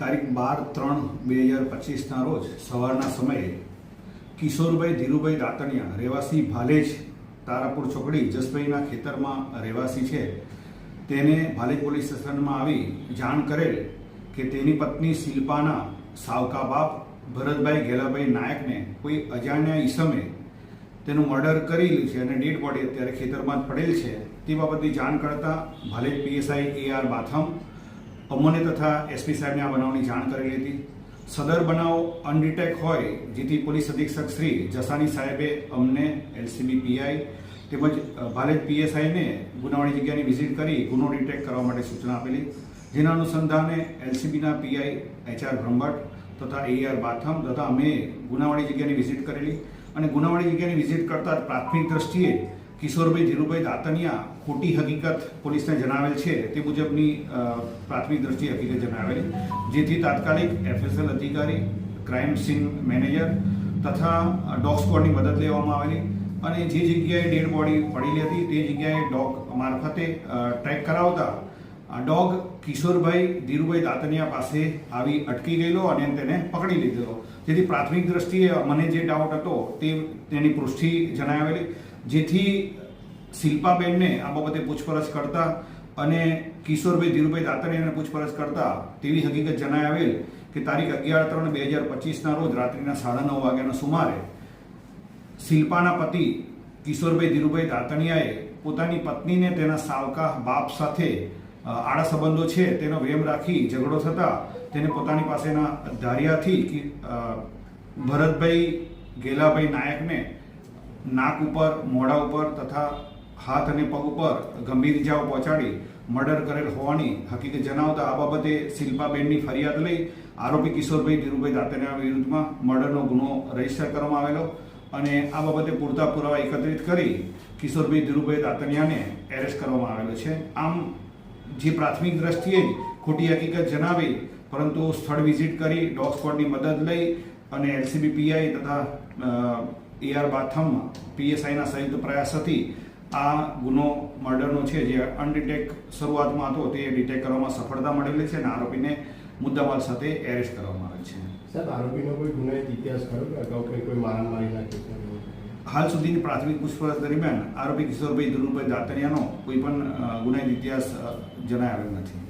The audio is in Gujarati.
તારીખ બાર ત્રણ બે હજાર પચીસના રોજ સવારના સમયે કિશોરભાઈ ધીરુભાઈ દાતણિયા, રહેવાસી ભાલેજ તારાપુર ચોકડી, જસભાઈના ખેતરમાં રહેવાસી છે. તેને ભાલેજ પોલીસ સ્ટેશનમાં આવી જાણ કરેલ કે તેની પત્ની શિલ્પાના સાવકા બાપ ભરતભાઈ ઘેલાભાઈ નાયકને કોઈ અજાણ્યા ઈસમે તેનું મર્ડર કરેલું છે અને ડેડ બોડી અત્યારે ખેતરમાં જ પડેલ છે. તે બાબતની જાણ કરતા Bhalej PSI A R Batham અમને તથા એસપી સાહેબને આ બનાવની જાણ કરેલી હતી. સદર બનાવ અનડિટેક હોય, જેથી પોલીસ અધિક્ષક શ્રી જસાની સાહેબે અમને, એલસીબી પીઆઈ તેમજ ભારત પીએસઆઈને ગુનાવાળી જગ્યાની વિઝિટ કરી ગુનો ડિટેક્ટ કરવા માટે સૂચના આપેલી. જેના અનુસંધાને એલસીબીના પીઆઈ એચઆર બ્રહ્મભટ્ટ તથા એઆર બાથમ તથા અમે ગુનાવાળી જગ્યાની વિઝિટ કરેલી. અને ગુનાવાળી જગ્યાની વિઝિટ કરતા પ્રાથમિક દ્રષ્ટિએ કિશોરભાઈ ધીરુભાઈ દાતનિયા ખોટી હકીકત પોલીસને જણાવેલ છે તે મુજબની પ્રાથમિક દ્રષ્ટિએ હકીકત જણાવેલી. જેથી તાત્કાલિક એફએસએલ અધિકારી, ક્રાઇમ સીન મેનેજર તથા ડોગ સ્ક્વોડની મદદ લેવામાં આવેલી અને જે જગ્યાએ ડેડ બોડી પડેલી હતી તે જગ્યાએ ડોગ મારફતે ટ્રેક કરાવતા ડોગ કિશોરભાઈ ધીરુભાઈ દાતનિયા પાસે આવી અટકી ગયેલો અને તેને પકડી લીધેલો. જેથી પ્રાથમિક દ્રષ્ટિએ મને જે ડાઉટ હતો તે તેની પુષ્ટિ જણાવેલી. જેથી શિલ્પાબેનને આ બાબતે પૂછપરછ કરતા અને કિશોરભાઈ ધીરુભાઈ દાતણીયાને પૂછપરછ કરતા તેવી હકીકત જણાવેલ કે તારીખ અગિયાર ત્રણ બે હજાર પચીસના રોજ રાત્રિના સાડા નવ વાગ્યાના સુમારે શિલ્પાના પતિ કિશોરભાઈ ધીરુભાઈ દાતણિયાએ પોતાની પત્નીને તેના સાવકા બાપ સાથે આડા સંબંધો છે તેનો વેમ રાખી ઝઘડો થતાં તેને પોતાની પાસેના ધારિયાથી ભરતભાઈ ગેલાભાઈ નાયકને નાક ઉપર, મોઢા ઉપર તથા હાથ અને પગ ઉપર ગંભીર ઇજાઓ પહોંચાડી મર્ડર કરેલ હોવાની હકીકત જણાવતા આ બાબતે શિલ્પાબેનની ફરિયાદ લઈ આરોપી કિશોરભાઈ ધીરુભાઈ દાતરિયા વિરુદ્ધમાં મર્ડરનો ગુનો રજિસ્ટર કરવામાં આવેલો અને આ બાબતે પૂરતા પુરાવા એકત્રિત કરી કિશોરભાઈ ધીરુભાઈ દાતરિયાને એરેસ્ટ કરવામાં આવેલો છે. આમ, જે પ્રાથમિક દ્રષ્ટિએ જ ખોટી હકીકત જણાવી, પરંતુ સ્થળ વિઝિટ કરી ડોગ સ્ક્વોડની મદદ લઈ અને એલસીબી પીઆઈ તથા એઆર બાથમ પીએસઆઈના સંયુક્ત પ્રયાસથી આ ગુનો મર્ડરનો છે જે અનડિટેક શરૂઆતમાં હતો તે ડિટેક કરવામાં સફળતા મળેલી છે અને આરોપીને મુદ્દામાલ સાથે એરેસ્ટ કરવામાં આવેલ છે. સાહેબ આરોપીનો કોઈ ગુનાહિત ઇતિહાસ ખરો કે અગાઉ કંઈ કોઈ મારામારીના હાલ સુધીની પ્રાથમિક પૂછપરછ દરમિયાન આરોપી કિશોરભાઈ ધુરુભાઈ દાતરિયાનો કોઈ પણ ગુનાહિત ઇતિહાસ અ, જણાવેલ નથી.